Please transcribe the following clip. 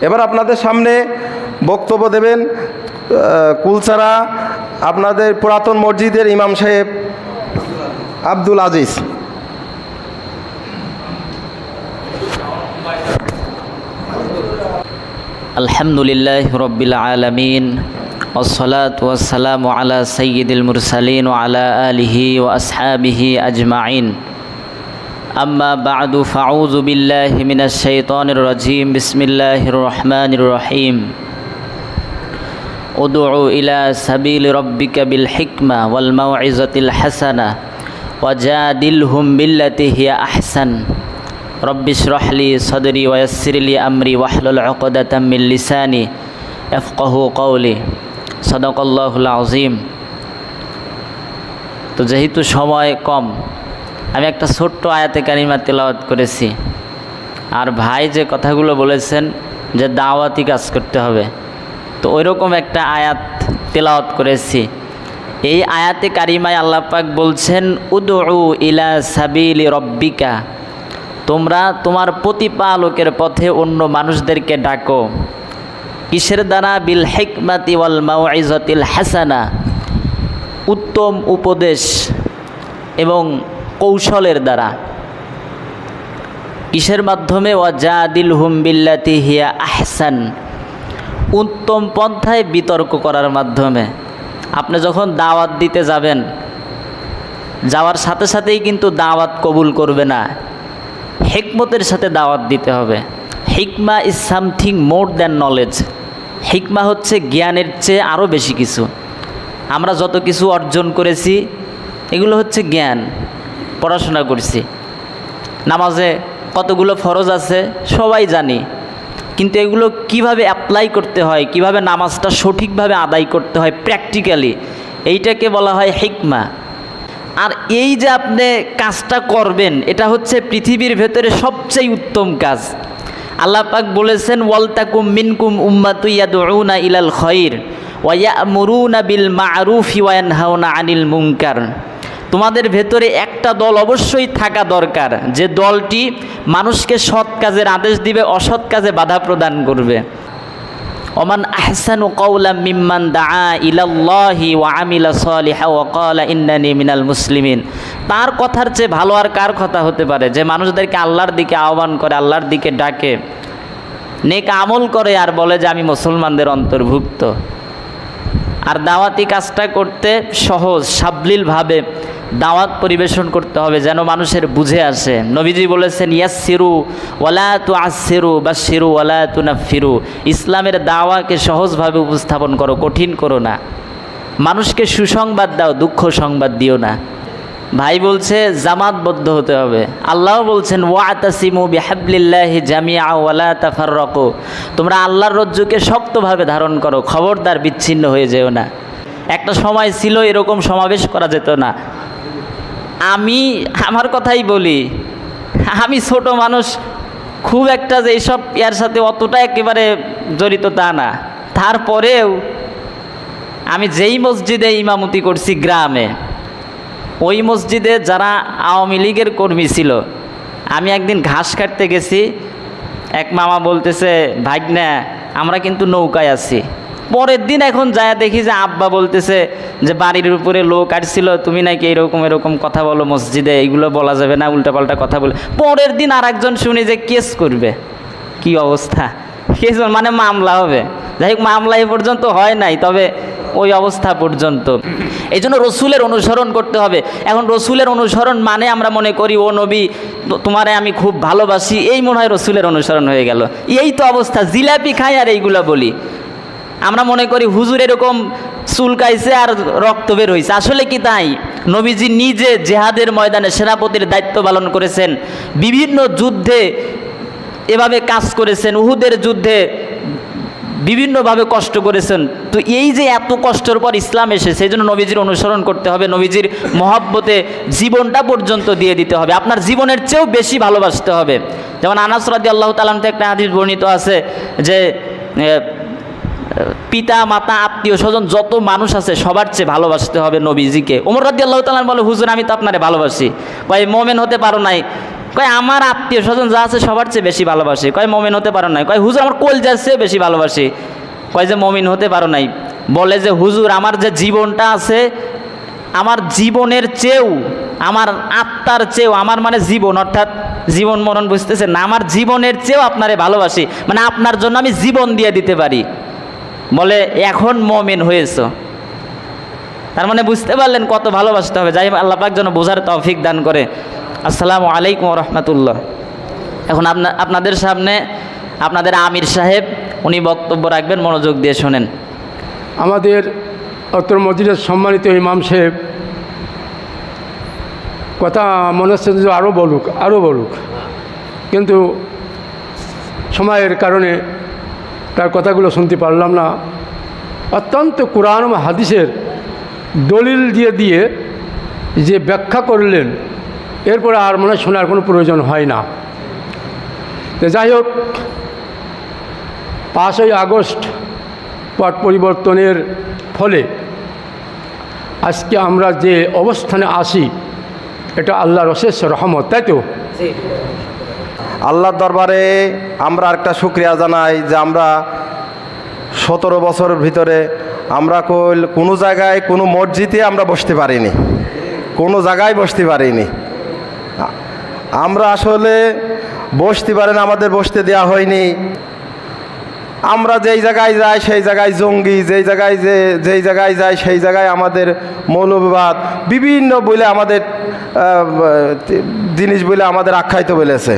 এবার আপনাদের সামনে বক্তব্য দেবেন আহ, কুলসারা আপনাদের পুরাতন মসজিদের ইমাম সাহেব আব্দুল আজিজ الحمد لله رب العالمين والصلاة والسلام على سيد المرسلين وعلى آله وأصحابه أجمعين أما بعد فأعوذ بالله من الشيطان الرجيم بسم الله الرحمن الرحيم ادع إلى سبيل ربك بالحكمة والموعظة الحسنة وجادلهم بالتي هي أحسن رب اشرح لي صدري ويسر لي أمري واحلل عقدة من لساني يفقه قولي صدق الله العظيم তো যেহেতু সময় কম আমি একটা ছোট্ট আয়াতে কারিমা তেলাওয়াত করেছি। আর ভাই যে কথাগুলো বলেছেন যে দাওয়াতি কাজ করতে হবে, তো ওইরকম একটা আয়াত তেলাওয়াত করেছি। এই আয়াতে কারিমায় আল্লাহ পাক বলছেন উদু ইলা সাবিলি রব্বিকা তোমরা তোমার প্রতিপালকের পথে অন্য মানুষদেরকে ডাকো। কিসের দ্বারা? বিল হেকমাতি ওয়াল মাউইজাতিল হাসানা। উত্তম উপদেশ এবং কৌশলের দ্বারা। কিসের মাধ্যমে? ওয়াজাদিল হুম বিল্লাতি হিয়া আহসান। উত্তম পন্থায় বিতর্ক করার মাধ্যমে। আপনি যখন দাওয়াত দিতে যাবেন, যাওয়ার সাথে সাথেই কিন্তু দাওয়াত কবুল করবে না। হেকমতের সাথে দাওয়াত দিতে হবে। হিকমা is something more than knowledge. হিকমা হচ্ছে জ্ঞানের চেয়ে আরও বেশি কিছু। আমরা যত কিছু অর্জন করেছি, এগুলো হচ্ছে জ্ঞান। পড়াশোনা করছি। নামাজে কতগুলো ফরজ আছে সবাই জানি। কিন্তু এগুলো কীভাবে অ্যাপ্লাই করতে হয়, কীভাবে নামাজটা সঠিকভাবে আদায় করতে হয় প্র্যাকটিক্যালি এইটাকে বলা হয় হিকমা আর এই যে আপনি কাজটা করবেন, এটা হচ্ছে পৃথিবীর ভেতরে সবচেয়ে উত্তম কাজ। আল্লাহ পাক বলেছেন ওয়ালতাকুম মিনকুম উম্মাতু ইয়াদউনা ইলাল খৈর ওয়া ইয়ামুরুনা বিল মা'রুফি ওয়া ইয়ানহাউনা আনিল মুনকার। তোমাদের ভেতরে একটা দল অবশ্যই থাকা দরকার। যে দলটি মানুষকে সৎ কাজের আদেশ দিবে, অসৎ কাজে বাধা প্রদান করবে। ওমান আহসানু কৌলা মিম্মান দা ইলাল্লাহি ওয়া আমিলা সালিহা ওয়া ক্বালা ইন্নানি মিনাল মুসলিমিন। তার কথার চেয়ে ভালো আর কার কথা হতে পারে? যে মানুষদেরকে আল্লাহর দিকে আহ্বান করে, আল্লাহর দিকে ডাকে, নেক আমল করে আর বলে যে আমি মুসলমানদের অন্তর্ভুক্ত। আর দাওয়াতি কাজটা করতে সহজ, সাবলীলভাবে দাওয়াত পরিবেশন করতে হবে যেন মানুষের বুঝে আসে। নবীজি বলেছেন ইয়াস সিরু ওয়ালা তু আসিরু বা সিরু ওয়ালা তু না ফিরু ইসলামের দাওয়াকে সহজভাবে উপস্থাপন করো, কঠিন করো না। মানুষকে সুসংবাদ দাও, দুঃখ সংবাদ দিও না। ভাই বলছে, জামাতবদ্ধ হতে হবে। আল্লাহ বলছেন তোমরা আল্লাহর রজ্জুকে শক্তভাবে ধারণ করো, খবরদার বিচ্ছিন্ন হয়ে যেও না। একটা সময় ছিল, এরকম সমাবেশ করা যেত না। আমি, আমার কথাই বলি, আমি ছোট মানুষ, খুব একটা যে এইসব ইয়ার সাথে অতটা একেবারে জড়িত তা না। তারপরেও, আমি যেই মসজিদে ইমামতি করছি গ্রামে ওই মসজিদে যারা আওয়ামী লীগের কর্মী ছিল, আমি একদিন ঘাস কাটতে গেছি, এক মামা বলতেছে ভাগনা আমরা কিন্তু নৌকায় আছি। পরের দিন এখন যায় দেখি যে আব্বা বলতেছে যে, বাড়ির উপরে লোক আসছিল, তুমি নাকি এরকম এরকম কথা বলো মসজিদে এইগুলো বলা যাবে না, উল্টাপাল্টা কথা বলে। পরের দিন আর একজন শুনি যে, কেস করবে। কি অবস্থা? কেস মানে মামলা হবে। যাই হোক, মামলা এ পর্যন্ত হয় নাই, তবে ওই অবস্থা পর্যন্ত। এই জন্য রসুলের অনুসরণ করতে হবে। এখন রসুলের অনুসরণ মানে আমরা মনে করি, ও নবী, তোমারে আমি খুব ভালোবাসি। এই মনে হয় রসুলের অনুসরণ হয়ে গেল। এই তো অবস্থা, জিলাপি খাই আর এইগুলো বলি। আমরা মনে করি হুজুর এরকম চুলকাইছে আর রক্ত বের হয়েছে আসলে কি তাই? নবীজি নিজে জেহাদের ময়দানে সেনাপতির দায়িত্ব পালন করেছেন। বিভিন্ন যুদ্ধে এভাবে কাজ করেছেন। উহুদের যুদ্ধে বিভিন্নভাবে কষ্ট করেছেন। তো এই যে এত কষ্টের পর ইসলাম এসে সেই জন্য নবীজির অনুসরণ করতে হবে, নবীজির মহব্বতে জীবনটা পর্যন্ত দিয়ে দিতে হবে। আপনার জীবনের চেয়েও বেশি ভালোবাসতে হবে। যেমন আনাস রাদি আল্লাহ তালামতে একটা হাদিস বর্ণিত আছে যে পিতা, মাতা, আত্মীয়, স্বজন, যত মানুষ আছে, সবার চেয়ে ভালোবাসতে হবে নবীজিকে। ওমর রাদি আল্লাহ তালাম বলে, হুজুর, আমি তো আপনারে ভালোবাসি। ভাই মোমেন হতে পারো নাই। কয় আমার আত্মীয় স্বজন যা আছে সবার চেয়ে বেশি ভালোবাসি। কয় মমিন হতে পারো নাই। কয় হুজুর আমার কলজার চেয়ে বেশি ভালোবাসি। কয় যে মমিন হতে পারো নাই। বলে যে হুজুর আমার যে জীবনটা আছে আমার জীবনের চেয়েও আমার আত্মার চেয়েও আমার মানে জীবন অর্থাৎ জীবন মরণ বুঝতেছেন না আমার জীবনের চেয়েও আপনারে ভালোবাসি। মানে আপনার জন্য আমি জীবন দিয়ে দিতে পারি। বলে এখন মমিন হয়েছ। তার মানে বুঝতে পারলেন কত ভালোবাসতে হবে। যাই হোক, আল্লাহ পাক যেন বোঝার তৌফিক দান করে। আসসালামু আলাইকুম রহমতুল্লাহ। এখন আপনা, আপনাদের সামনে আপনাদের আমির সাহেব, উনি বক্তব্য রাখবেন, মনোযোগ দিয়ে শোনেন। আমাদের অত্র মসজিদের সম্মানিত ইমাম সাহেব, কথা মনে হচ্ছে যে আরও বলুক আরও বলুক। কিন্তু সময়ের কারণে তার কথাগুলো শুনতে পারলাম না। অত্যন্ত কোরআন হাদিসের দলিল দিয়ে দিয়ে যে ব্যাখ্যা করলেন এরপরে আর মনে হয় শোনার কোনো প্রয়োজন হয় না। তো যাই হোক পাঁচই আগস্ট পট পরিবর্তনের ফলে আজকে আমরা যে অবস্থানে আসি এটা আল্লাহর অশেষ রহমত তাই তো? আল্লাহর দরবারে আমরা একটা শুক্রিয়া জানাই যে আমরা সতেরো বছরের ভিতরে আমরা কোনো জায়গায় কোনো মসজিদে আমরা বসতে পারিনি। কোনো জায়গায় বসতে পারিনি। আমরা আসলে বসতে পারেন আমাদের বসতে দেয়া হয়নি। আমরা যেই জায়গায় যাই, সেই জায়গায় জঙ্গি, যেই জায়গায় যে, যেই জায়গায় যাই, সেই জায়গায় আমাদের মৌলবাদ, বিভিন্ন বলে আমাদের জিনিস বলে আমাদের আখ্যায়িত বলেছে।